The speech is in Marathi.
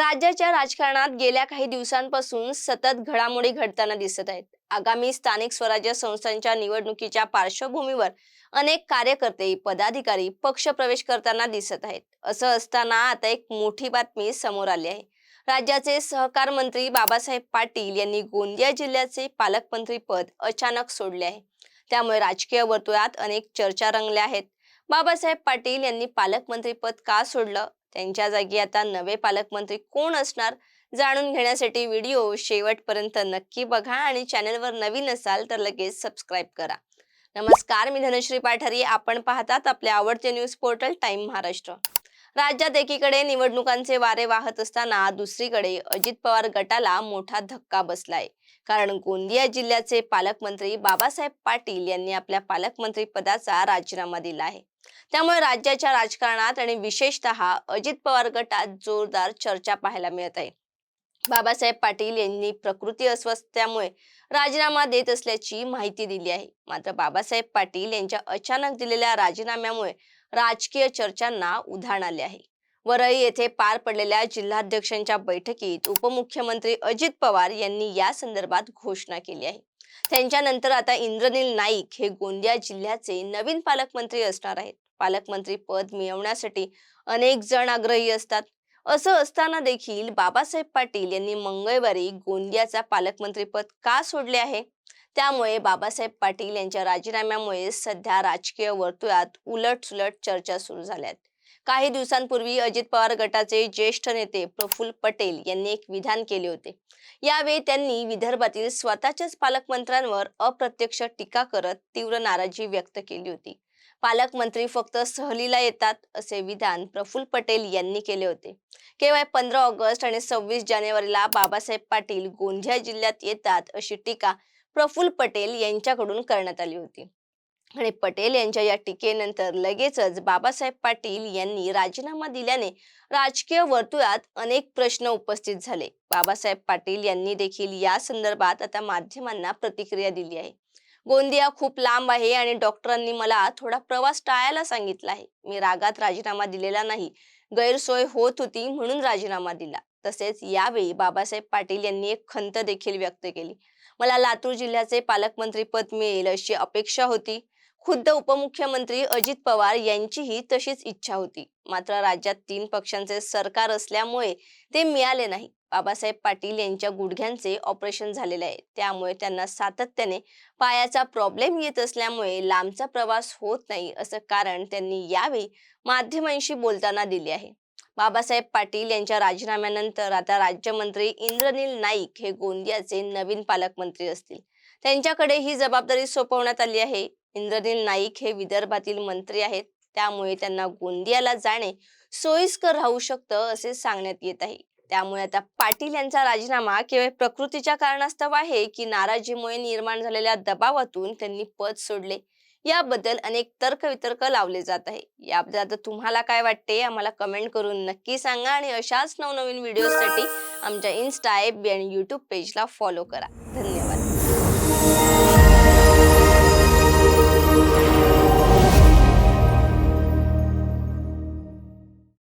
राज्याच्या राजकारणात गेल्या काही दिवसांपासून सतत घडामोडी घडताना दिसत आहेत. आगामी स्थानिक स्वराज्य संस्थांच्या निवडणुकीच्या पार्श्वभूमीवर अनेक कार्यकर्ते पदाधिकारी पक्ष प्रवेश करताना दिसत आहेत. असं असताना आता एक मोठी बातमी समोर आली आहे. राज्याचे सहकार मंत्री बाबासाहेब पाटील यांनी गोंदिया जिल्ह्याचे पालकमंत्री पद अचानक सोडले आहे. त्यामुळे राजकीय वर्तुळात अनेक चर्चा रंगल्या आहेत. बाबासाहेब पाटील यांनी पालकमंत्री पद का सोडलं? त्यांच्या जागी आता नवे पालकमंत्री कोण असणार जाणून घेण्यासाठी व्हिडिओ शेवटपर्यंत नक्की बघा आणि चॅनलवर नवीन असाल तर लगेच सबस्क्राईब करा. नमस्कार मी धनश्री पाठारी. आपण पाहतात आपले आवडते न्यूज पोर्टल टाइम महाराष्ट्र. राज्यात एकीकडे निवडणुकांचे वारे वाहत असताना दुसरीकडे अजित पवार गटाला मोठा धक्का बसलाय. कारण गोंदिया जिल्ह्याचे पालकमंत्री बाबासाहेब पाटील यांनी आपल्या पालकमंत्री पदाचा राजीनामा दिला आहे. त्यामुळे राज्याच्या राजकारणात आणि विशेषतः अजित पवार गटात जोरदार चर्चा पाहायला मिळत आहे. बाबासाहेब पाटील यांनी प्रकृती अस्वस्थ्यामुळे राजीनामा देत असल्याची माहिती दिली आहे. मात्र बाबासाहेब पाटील यांच्या अचानक दिलेल्या राजीनाम्यामुळे राजकीय चर्चांना उधाण आले आहे. वरळी येथे पार पडलेल्या जिल्हाध्यक्षांच्या बैठकीत उपमुख्यमंत्री अजित पवार यांनी या संदर्भात घोषणा केली आहे. त्यांच्यानंतर आता इंद्रनील नाईक हे गोंदिया जिल्ह्याचे नवीन पालकमंत्री असणार आहेत. पालकमंत्री पद मिळवण्यासाठी अनेक जण आग्रही असतात. असं असताना देखील बाबासाहेब पाटील यांनी मंगळवारी गोंदियाचा पालकमंत्री पद का सोडले आहे? त्यामुळे बाबासाहेब पाटील यांच्या राजीनाम्यामुळे सध्या राजकीय वर्तुळात उलट सुलट चर्चा सुरू झाल्यात काही दिवसांपूर्वी अजित पवार गटाचे ज्येष्ठ नेते प्रफुल्ल पटेल यांनी एक विधान केले होते. यावेळी त्यांनी विदर्भातील स्वतःच्याच पालकमंत्र्यांवर अप्रत्यक्ष टीका करत तीव्र नाराजी व्यक्त केली होती. पालकमंत्री फक्त सहलीला येतात असे विधान प्रफुल्ल पटेल यांनी केले होते. केवळ पंधरा ऑगस्ट आणि सव्वीस जानेवारीला बाबासाहेब पाटील गोंदिया जिल्ह्यात येतात अशी टीका प्रफुल्ल पटेल यांच्याकडून करण्यात आली होती. आणि पटेल यांच्या या टीकेनंतर लगेचच बाबासाहेब पाटील यांनी राजीनामा दिल्याने राजकीय वर्तुळात अनेक प्रश्न उपस्थित झाले. बाबासाहेब पाटील यांनी देखील या संदर्भात आता माध्यमांना प्रतिक्रिया दिली आहे. गोंदिया खूप लांब आहे आणि डॉक्टरांनी मला थोडा प्रवास टाळायला सांगितला आहे. मी रागात राजीनामा दिलेला नाही. गैरसोय होत होती म्हणून राजीनामा दिला. तसेच यावेळी बाबासाहेब पाटील यांनी एक खंत देखील व्यक्त केली. मला लातूर जिल्ह्याचे पालकमंत्री पद मिळेल अशी अपेक्षा होती. खुद्द उपमुख्यमंत्री अजित पवार यांचीही तशीच इच्छा होती. मात्र राज्यात तीन पक्षांचे सरकार असल्यामुळे ते मिळाले नाही. बाबासाहेब पाटील यांच्या गुडघ्यांचे ऑपरेशन झालेले आहे. त्यामुळे त्यांना सातत्याने पायाचा प्रॉब्लेम येत असल्यामुळे लांबचा प्रवास होत नाही असं कारण त्यांनी यावेळी माध्यमांशी बोलताना दिले आहे. बाबासाहेब पाटील यांच्या राजीनाम्यानंतर आता राज्यमंत्री इंद्रनील नाईक हे गोंदियाचे नवीन पालकमंत्री असतील. त्यांच्याकडे ही जबाबदारी सोपवण्यात आली आहे. इंद्रनील नाईक हे विदर्भातील मंत्री आहेत. त्यामुळे त्यांना गोंदियाला जाणे सोयीस्कर राहू शकतं असे सांगण्यात येत आहे. त्यामुळे आता पाटील यांचा राजीनामा केवळ प्रकृतीच्या कारणास्तव आहे की नाराजीमुळे निर्माण झालेल्या दबावातून त्यांनी पद सोडले. याबद्दल अनेक तर्कवितर्क लावले जात आहे. याबद्दल आता तुम्हाला काय वाटते आम्हाला कमेंट करून नक्की सांगा आणि अशाच नवनवीन व्हिडिओसाठी आमच्या इन्स्टा एफ बी आणि युट्यूब पेजला फॉलो करा. धन्यवाद.